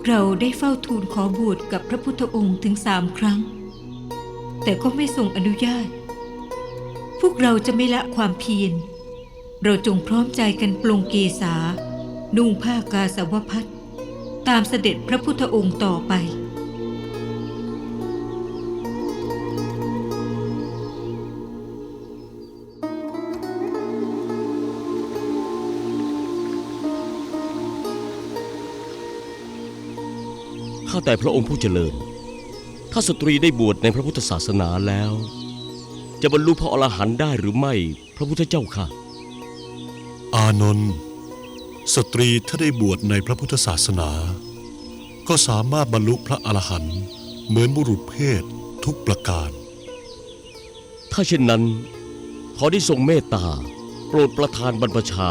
กเราได้เฝ้าทูลขอบวชกับพระพุทธองค์ถึงสามครั้ง แต่ก็ไม่ทรงอนุญาต พวกเราจะไม่ละความเพียร เราจงพร้อมใจกันปลงเกษา นุ่งผ้ากาสาวพัดตามเสด็จพระพุทธองค์ต่อไป ข้าแต่พระองค์ผู้เจริญ ถ้าสตรีได้บวชในพระพุทธศาสนาแล้ว จะบรรลุพระอรหันต์ได้หรือไม่พระพุทธเจ้าค่ะ อานนท์สตรีถ้าได้บวชในพระพุทธศาสนา ก็สามารถบรรลุพระอรหันต์เหมือนบุรุษเพศทุกประการ ถ้าเช่นนั้น ขอได้ทรงเมตตา โปรดประทานบรรพชา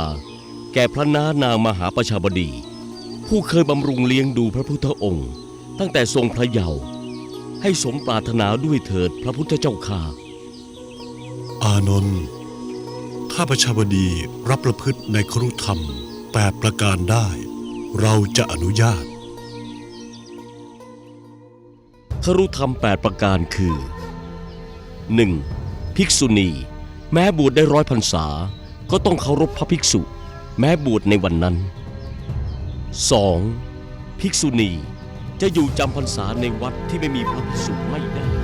แก่พระนานางมหาประชาบดี ผู้เคยบำรุงเลี้ยงดูพระพุทธองค์ ตั้งแต่ทรงพระเยาว์ให้สมปรารถนาด้วยเถิดพระพุทธเจ้าค่ะอานนท์ถ้าประชาบดีรับประพฤติในครุธรรมแปดประการได้ เราจะอนุญาต ครุธรรม8ประการคือ 1. ภิกษุณี แม้บวชได้ร้อยพรรษา ก็ต้องเคารพพระภิกษุ แม้บวชในวันนั้น 2. ภิกษุณี จะอยู่จำพรรษาในวัดที่ไม่มีพระภิกษุไม่ได้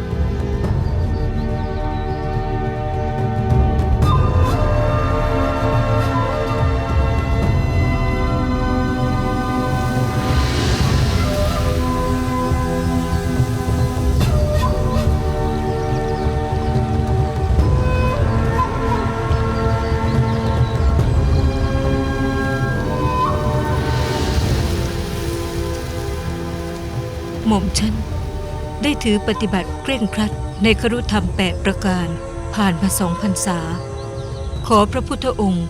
หม่อมฉันได้ถือปฏิบัติเคร่งครัดในครุธรรมแปดประการผ่านมาสองพรรษา ขอพระพุทธองค์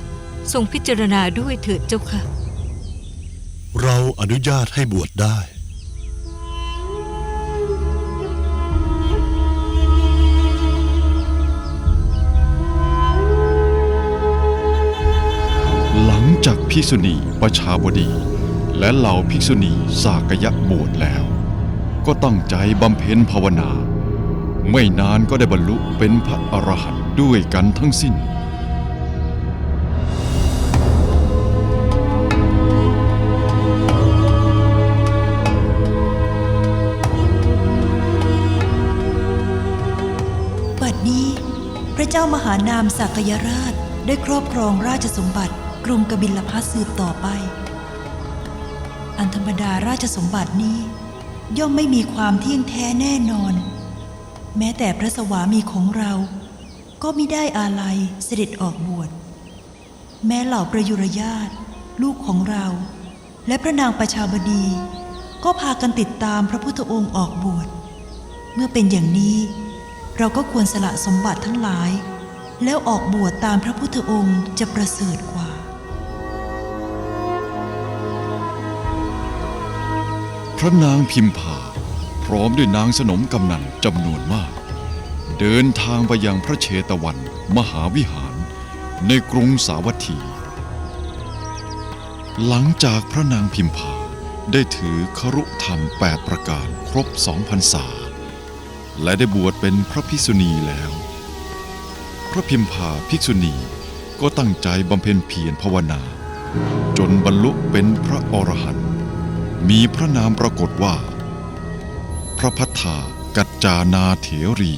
ทรงพิจารณาด้วยเถิดเจ้าค่ะ เราอนุญาตให้บวชได้ หลังจากภิกษุณีประชาบดี และเหล่าภิกษุณีสากยะบวชแล้ว ก็ตั้งใจบำเพ็ญภาวนา ไม่นานก็ได้บรรลุเป็นพระอรหันต์ด้วยกันทั้งสิ้น บัดนี้ พระเจ้ามหานามสักยราชได้ครอบครองราชสมบัติกรุงกบิลพัสสืบต่อไป อันธรรมดาราชสมบัตินี้ ย่อมไม่มีความเที่ยงแท้แน่นอน แม้แต่พระสวามีของเรา ก็มิได้อาลัยเสด็จออกบวช แม้เหล่าประยุรญาติลูกของเรา และพระนางประชาบดี ก็พากันติดตามพระพุทธองค์ออกบวช เมื่อเป็นอย่างนี้ เราก็ควรสละสมบัติทั้งหลาย แล้วออกบวชตามพระพุทธองค์จะประเสริฐก พระนางพิมพา พร้อมด้วยนางสนมกำนันจำนวนมาก เดินทางไปยังพระเชตวันมหาวิหาร ในกรุงสาวัตถี หลังจากพระนางพิมพาได้ถือครุธรรม 8 ประการครบสองพรรษา และได้บวชเป็นพระภิกษุณีแล้ว พระพิมพาภิกษุณีก็ตั้งใจบำเพ็ญเพียรภาวนา จนบรรลุเป็นพระอรหันต์ มีพระนามปรากฏว่า พระพัฒากัจจานาเถรี